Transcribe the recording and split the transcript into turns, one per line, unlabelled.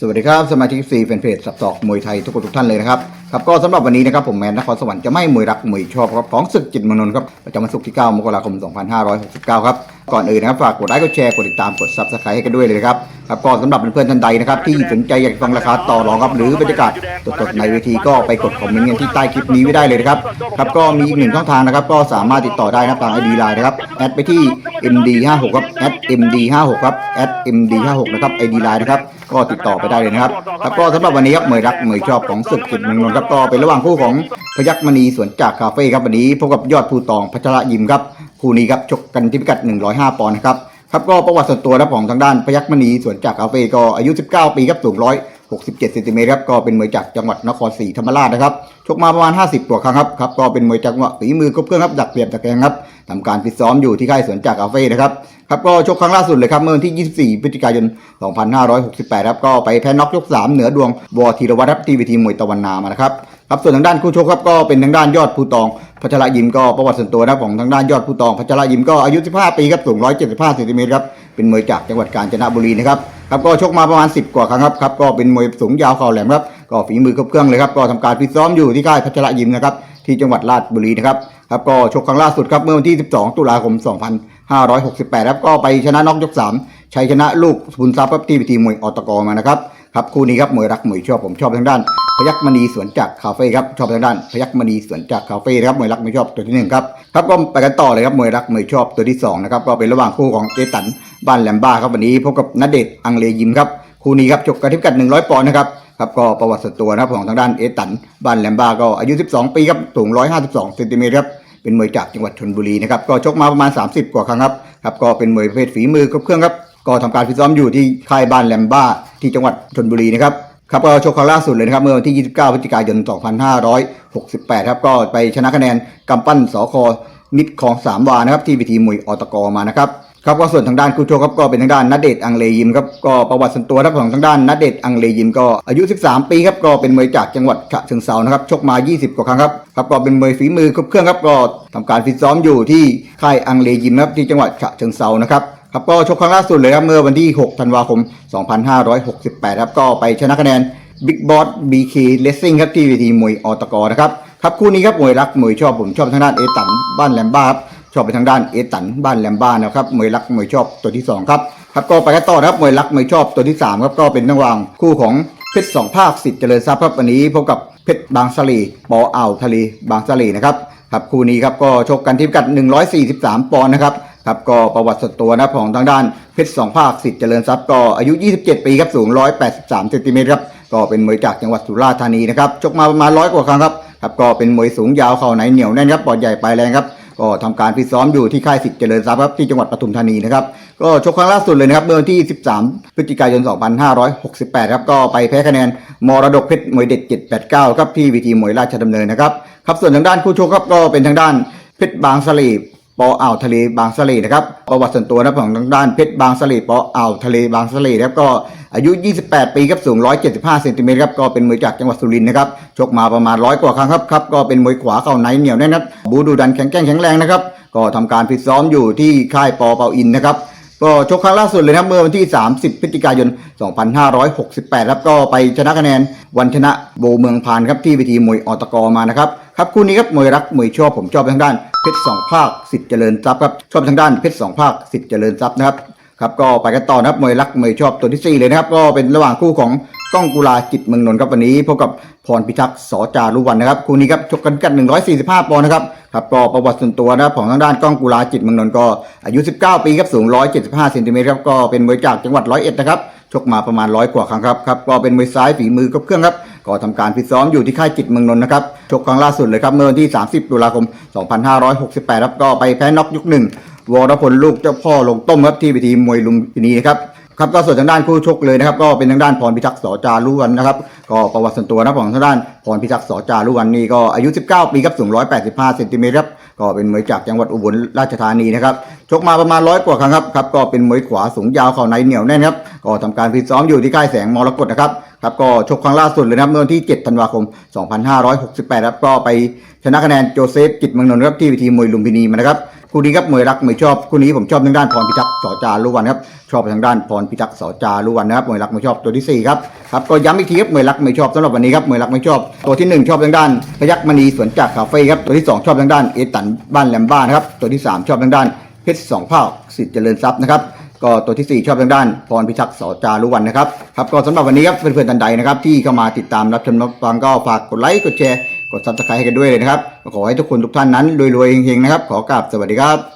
สวัสดีครับ สมาชิกซีแฟนเพจสับสอกมวยไทยทุกคนทุกท่านเลยนะครับครับก็สำหรับวันนี้นะครับผมแมนนครสวรรค์จะไม่มวยรักมวยชอบครับของศึกจิตมนนท์ครับประจำวันศุกร์ที่ 9 มกราคม 2569 ครับก่อนอื่นนะครับฝากกดไลค์กดแชร์กดติดตามกดซับสไครต์ให้กันด้วยเลยนะครับครับก็สำหรับเพื่อนๆท่านใดนะครับที่สนใจอยากฟังราคาต่อรองครับหรือบรรยากาศสดๆในเวทีก็ไปกดคอมเมนต์กันที่ใต้คลิปนี้ไว้ได้เลยนะครับครับก็มีอีกหนึ่งช่องทางนะครับก็สามารถติดต่อได้นะครับทางไอดีไลน์นะครับแอดไปที่ md56 ครับแอด md56 ครับแอด md56 นะครับไอดีไลน์นะครับ ก็ติดต่อไปได้เลยนะครับครับก็สำหรับวันนี้ครับเมยรักเหมยชอบของสุดกจิตเมืองนนท์ครับก็เป็นระหว่างคู่ของพยัคฆ์มณีสวนจากคาเฟ่ครับวันนี้พบกับยอดภูตองพัชระยิมครับคู่นี้ครับชกกันที่พิกัด 105 ปอนด์นะครับครับก็ประวัติส่วนตัวนะของทางด้านพยัคฆ์มณีสวนจากคาเฟ่ก็อายุ 19 ปีครับสูงร้อย 67เซนติเมตรครับก็เป็นมวยจากจังหวัดนครศรีธรรมราชนะครับชกมาประมาณ 50กว่าครั้งครับครับก็เป็นมวยจังหวะฝีมือครบเครื่องครับดักเปรียบตะแกรงครับทำการฟิตซ้อมอยู่ที่ค่ายสวนจากคาเฟ่นะครับครับก็ชกครั้งล่าสุดเลยครับเมื่อวันที่ 24 พฤศจิกายน 2568 ครับก็ไปแพ้น็อกยก 3 เหนือดวงวอธีรวัตรครับที่เวทีมวยตะวันนามานะครับครับส่วนทางด้านคู่ชกครับก็เป็นทางด้านยอดภูตองพัชระยิมก็ประวัติส่วนตัวนะของทางด้านยอดภูตองพัชระยิมก็อายุ 15 ปีครับสูง 175เซนติเมตรครับเป็นมวยจากจังหวัดกาญจนบุรีนะครับ ครับก็ชกมาประมาณ 10 กว่าครั้งครับครับก็เป็นมวยสูงยาวเข่าแหลมครับก็ฝีมือครบเครื่องเลยครับก็ทำการฟิตซ้อมอยู่ที่ค่ายพัชระยิมนะครับที่จังหวัดราชบุรีนะครับครับก็ชกครั้งล่าสุดครับเมื่อวันที่ 12 ตุลาคม 2568ครับก็ไปชนะน็อกยก 3 ชัยชนะลูกบุญทรัพย์ครับที่เวทีมวยอตกมานะครับครับคู่นี้ครับมวยรักมวยชอบผมชอบทางด้าน พยัคฆ์มณีสวนจากคาเฟ่ครับชอบทางด้าน พยัคฆ์มณีสวนจากคาเฟ่ครับมวยรักมวยชอบตัวที่หนึ่งครับครับก็ไปกันต่อเลยครับมวยรักมวยชอบตัวที่สองนะครับก็เป็นระหว่างคู่ของเจตันบ้านแหลมบ้าครับวันนี้พบกับนเดชอังเลยิมครับคู่นี้ครับจบกันที่พิกัด100ปอนด์นะครับครับก็ประวัติส่วนตัวนะครับของทางด้านเอตันบ้านแหลมบ้าก็อายุ 12 ปีครับสูง 152เซนติเมตรครับเป็นมวยจากจังหวัดชลบุรีนะครับก็ชกมาประมาณ 30 กว่าครั้งครับครับก็เป็นมวยประเภทฝีมือครบเครื่องครับก็ทำการฟิตซ้อมอยู่ที่ค่ายบ้านแหลมบ้าที่จังหวัดชลบุรีนะครับครับก็ชกครั้งล่าสุดเลยนะครับเมื่อวันที่ 29 พฤศจิกายน 2568 ครับก็ไปชนะคะแนนกำปั้นสคนิดของสามวานะครับที่วิธีมวยอตกมานะครับ ครับก็ส่วนทางด้านคู่ชครับก็เป็นทางด้านนัดเดชอังเลยิมครับก็ประวัติส่วนตัวครับของทางด้านนัดเดชอังเลยิมก็อายุ 13 ปีครับก็เป็นมวยจากจังหวัดฉะเชิงเซานะครับชกมา 20 กว่าครั้งครับครับก็เป็นมวยฝีมือครบเครื่องครับก็ทำการฟิตซ้อมอยู่ที่ค่ายอังเลยิมครับที่จังหวัดฉะเชิงเซานะครับครับก็ชกครั้งล่าสุดเลยครับเมื่อวันที่ 6 ธันวาคม 2568 ครับก็ไปชนะคะแนน Big Boss BK Racing ครับที่เวทีมวยอตกนะครับครับคู่นี้ครับมวยรักมวยชอบผมชอบทางด้านเอตันบ้านแลมบ้าครับ ชอบไปทางด้านเอตันบ้านแลมบ้านนะครับมวยรักมวยชอบตัวที่สองครับครับก็ไปกันต่อครับมวยรักมวยชอบตัวที่สามครับก็เป็นระหว่างคู่ของเพชรสองภาคสิทธิ์เจริญทรัพย์ครับวันนี้พบกับเพชรบางสลีปออ่าวทะเลบางสลีนะครับครับคู่นี้ครับก็ชกกันที่พิกัด 143 ปอนด์นะครับครับก็ประวัติส่วนตัวนะของทางด้านเพชรสองภาคสิทธิ์เจริญทรัพย์ก็อายุ 27 ปีครับสูง 183เซนติเมตรครับก็เป็นมวยจากจังหวัดสุราษฎร์ธานีนะครับชกมาประมาณร้อยกว่าครั้งครับครับก็เป็นมวยสูงยาวเข่าไหนเหนียวแน่นครับปอดใหญ่ปลายแรงครับ ก็ทำการฟิตซ้อมอยู่ที่ค่ายสิทธิ์เจริญทรัพย์ครับที่จังหวัดปทุมธานีนะครับก็ชกครั้งล่าสุดเลยนะครับเมื่อวันที่ 13 พฤศจิกายน 2568 ครับก็ไปแพ้คะแนนมรดกเพชรมวยเด็ด 789 ครับที่วีทีมวยราชดำเนินนะครับครับส่วนทางด้านคู่ชกครับก็เป็นทางด้านเพชรบางสลี ปออ่าวทะเลบางสะเลนะครับประวัติส่วนตัวนะของทางด้านเพชรบางสะเลปออ่าวทะเลบางสะเลนะครับก็อายุ 28 ปีครับสูง 175 เซนติเมตรครับก็เป็นมวยจากจังหวัดสุรินทร์นะครับชกมาประมาณร้อยกว่าครั้งครับครับก็เป็นมวยขวาเข่าในเหนียวแน่นครับบูดูดันแข็งแกร่งแข็งแรงนะครับก็ทำการฟิตซ้อมอยู่ที่ค่ายปอเปาอินนะครับก็ชกครั้งล่าสุดเลยนะครับเมื่อวันที่ 30 พฤศจิกายน 2568 ครับก็ไปชนะคะแนนวันชนะโบเมืองพานครับที่เวทีมวยอตกมานะครับครับคู่นี้ครับมวยรักมวยชอบผมชอบทางด้าน เพชรสองภาคสิทธิ์เจริญทรัพย์ครับชอบทางด้านเพชรสองภาคสิทธิ์เจริญทรัพย์นะครับครับก็ไปกันต่อนะครับมวยรักมวยชอบตัวที่สี่เลยนะครับก็เป็นระหว่างคู่ของก้องกุลาจิตเมืองนนท์ครับวันนี้พบกับพรพิทักษ์สอจารุวันนะครับคู่นี้ครับชกกันกัน 145ปอนด์นะครับครับก็ประวัติส่วนตัวนะครับของทางด้านก้องกุลาจิตเมืองนนท์ก็อายุ 19 ปีครับสูง 175เซนติเมตรครับก็เป็นมวยจากจังหวัดร้อยเอ็ดนะครับชกมาประมาณร้อยกว่าครั้งครับครับก็เป็นมวยซ้ายฝีมือครบเครื่องครับ ก็ทำการฟิตซ้อมอยู่ที่ค่ายจิตเมืองนนท์นะครับชกครั้งล่าสุดเลยครับเมื่อวันที่ 30 ตุลาคม 2568 ครับก็ไปแพ้น็อกยุคหนึ่งวรพลลูกเจ้าพ่อลงต้มครับที่เวทีมวยลุมพินีนะครับ ครับก็ส่วนทางด้านคู่ชกเลยนะครับก็เป็นทางด้านพรพิทักษ์สอจารุวันนะครับก็ประวัติส่วนตัวนะของทางด้านพรพิทักษ์สอจารุวันนี่ก็อายุ 19 ปีครับสูง 185เซนติเมตรครับก็เป็นมวยจากจังหวัดอุบลราชธานีนะครับชกมาประมาณร้อยกว่าครั้งครับครับก็เป็นมวยขวาสูงยาวเข่าในเหนียวแน่นครับก็ทำการฟิตซ้อมอยู่ที่ค่ายแสงมรกตนะครับครับก็ชกครั้งล่าสุดเลยนะครับเมื่อวันที่ 7 ธันวาคม 2568ครับก็ไปชนะคะแนนโจเซฟจิตเมืองนนท์ครับที่เวทีมวยลุมพินีมานะครับ คู่นี้ครับมวยรักมวยชอบคู่นี้ผมชอบทางด้านพรพิทักษ์สอจารุวันครับชอบทางด้านพรพิทักษ์สอจารุวันนะครับมวยรักมวยชอบตัวที่สี่ครับครับก็ย้ำอีกทีครับมวยรักมวยชอบสำหรับวันนี้ครับมวยรักมวยชอบตัวที่หนึ่งชอบทางด้านพยักมณีสวนจากคาเฟ่ครับตัวที่สองชอบทางด้านเอตันบ้านแลมบ้านครับตัวที่สามชอบทางด้านเพชรสองเผ่าสิทธิ์เจริญทรัพย์นะครับก็ตัวที่ 4 ชอบทางด้านพรพิทักษ์สจารุวันนะครับครับก็สำหรับวันนี้ครับเพื่อนๆท่านใดนะครับที่เข้ามาติดตามรับชมรับฟังก็ฝากกดไลค์กดแชร์ กดซับสไครต์ให้กันด้วยเลยนะครับ ขอให้ทุกคนทุกท่านนั้นรวยๆเฮงๆนะครับ ขอกราบสวัสดีครับ